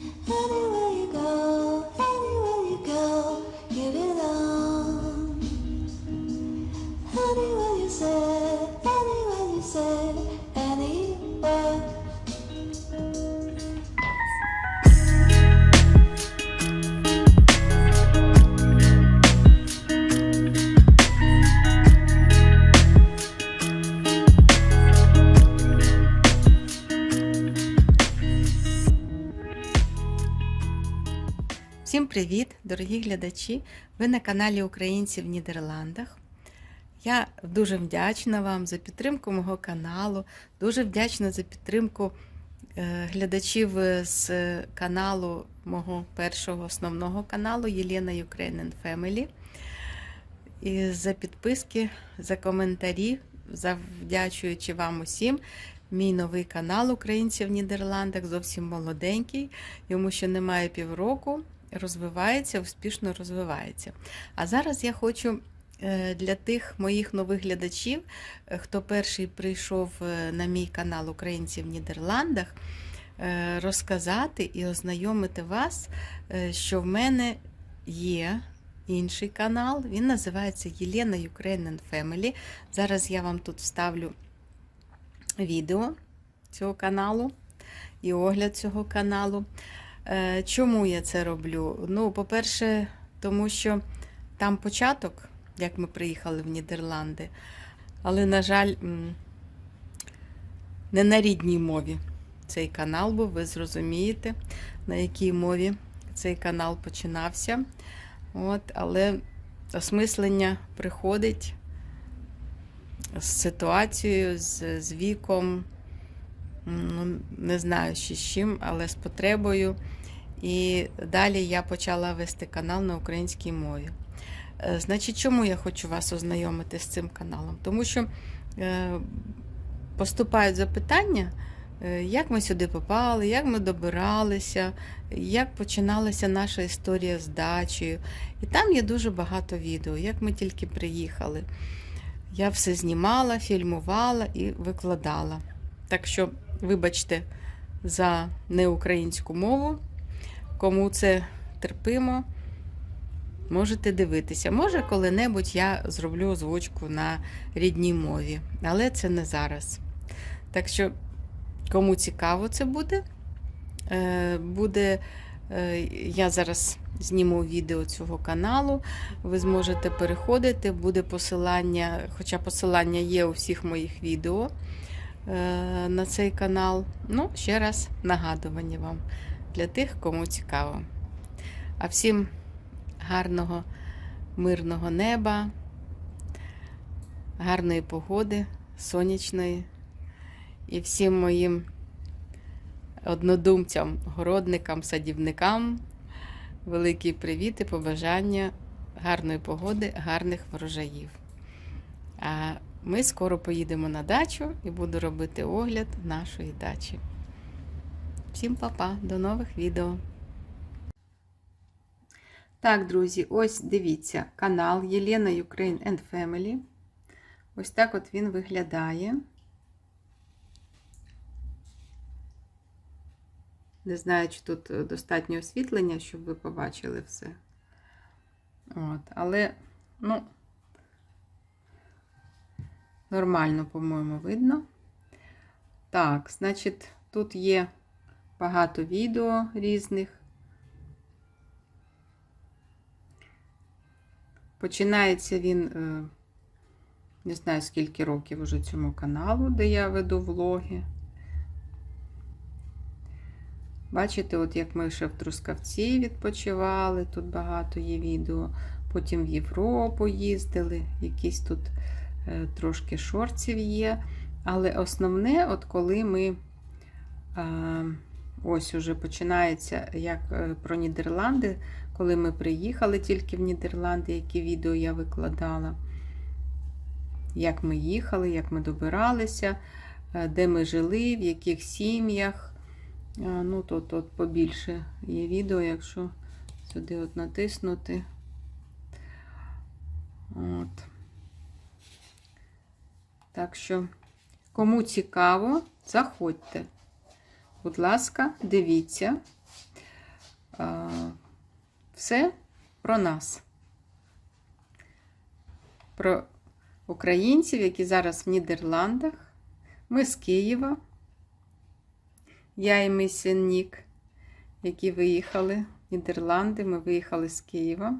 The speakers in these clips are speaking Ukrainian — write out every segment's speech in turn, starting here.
Anywhere you go, привіт, дорогі глядачі! Ви на каналі Українці в Нідерландах. Я дуже вдячна вам за підтримку мого каналу, дуже вдячна за підтримку е, глядачів з каналу мого першого основного каналу Єлена Ukrainian Family. І за підписки, за коментарі, завдячуючи вам усім. Мій новий канал Українці в Нідерландах зовсім молоденький, йому ще немає півроку розвивається, успішно розвивається. А зараз я хочу е, для тих моїх нових глядачів, е, хто перший прийшов е, на мій канал Українці в Нідерландах, розказати і ознайомити вас, що в мене є. Інший канал, він називається Єлена Ukrainian Family. Зараз я вам тут вставлю відео цього каналу і огляд цього каналу. Е, Чому я це роблю? Ну, по-перше, тому що там початок, як ми приїхали в Нідерланди, але, на жаль, не на рідній мові цей канал був, ви зрозумієте, на якій мові цей канал починався. От, але осмислення приходить з ситуацією, з, з віком, ну, не знаю ще з чим, але з потребою. І далі я почала вести канал на українській мові. Е, Значить, чому я хочу вас ознайомити з цим каналом? Тому що е, поступають запитання, е, як ми сюди попали, як ми добиралися, як починалася наша історія з дачею. І там є дуже багато відео, як ми тільки приїхали. Я все знімала, фільмувала і викладала. Так що, вибачте за неукраїнську мову. Кому це терпимо, можете дивитися. Може, коли-небудь я зроблю озвучку на рідній мові, але це не зараз. Так що, кому цікаво це буде, е, буде. е, Я зараз зніму відео цього каналу. Ви зможете переходити, буде посилання, хоча посилання є у всіх моїх відео на цей канал. Ну, ще раз нагадування вам для тих, кому цікаво. А всім гарного, мирного неба, гарної погоди, сонячної. І всім моїм однодумцям, городникам, садівникам великий привіт і побажання гарної погоди, гарних врожаїв. Ми скоро поїдемо на дачу і буду робити огляд нашої дачі. Всім па-па, до нових відео. Так, друзі, ось дивіться канал Єлена Ukraine and Family. Ось так от він виглядає. Не знаю, чи тут достатньо освітлення, щоб ви побачили все. От, але, ну, нормально, по-моєму, видно. Так, значить, тут є багато відео різних. Починається він, е, не знаю, скільки років уже цьому каналу, де я веду влоги. Бачите, от як ми ще в Трускавці відпочивали, тут багато є відео. Потім в Європу їздили, якісь тут трошки шорців є. Але основне, от коли ми е, ось уже починається як е, про Нідерланди, коли ми приїхали тільки в Нідерланди, які відео я викладала, як ми їхали, як ми добиралися, е, де ми жили, в яких сім'ях. Ну, тут от побільше є відео, якщо сюди от натиснути. От. Так що, кому цікаво, заходьте. Будь ласка, дивіться. все про нас. Про українців, які зараз в Нідерландах. Ми з Києва. Я і мій син Нік, які виїхали в Нідерланди. Ми виїхали з Києва.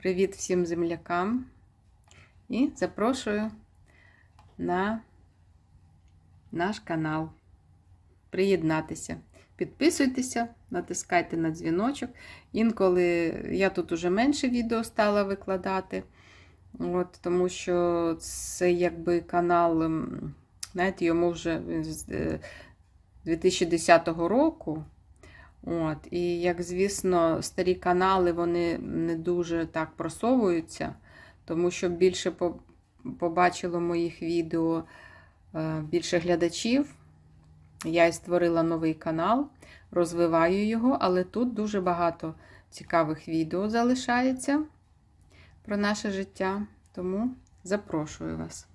Привіт всім землякам. І запрошую на наш канал. Приєднатися. Підписуйтеся, натискайте на дзвіночок. Інколи я тут уже менше відео стала викладати, от, тому що це якби канал, ем, знаєте, йому вже з е, 2010 року. От, і як звісно, старі канали вони не дуже так просовуються, тому що більше побачило моїх відео е, більше глядачів. Я і створила новий канал, розвиваю його, але тут дуже багато цікавих відео залишається про наше життя. Тому запрошую вас.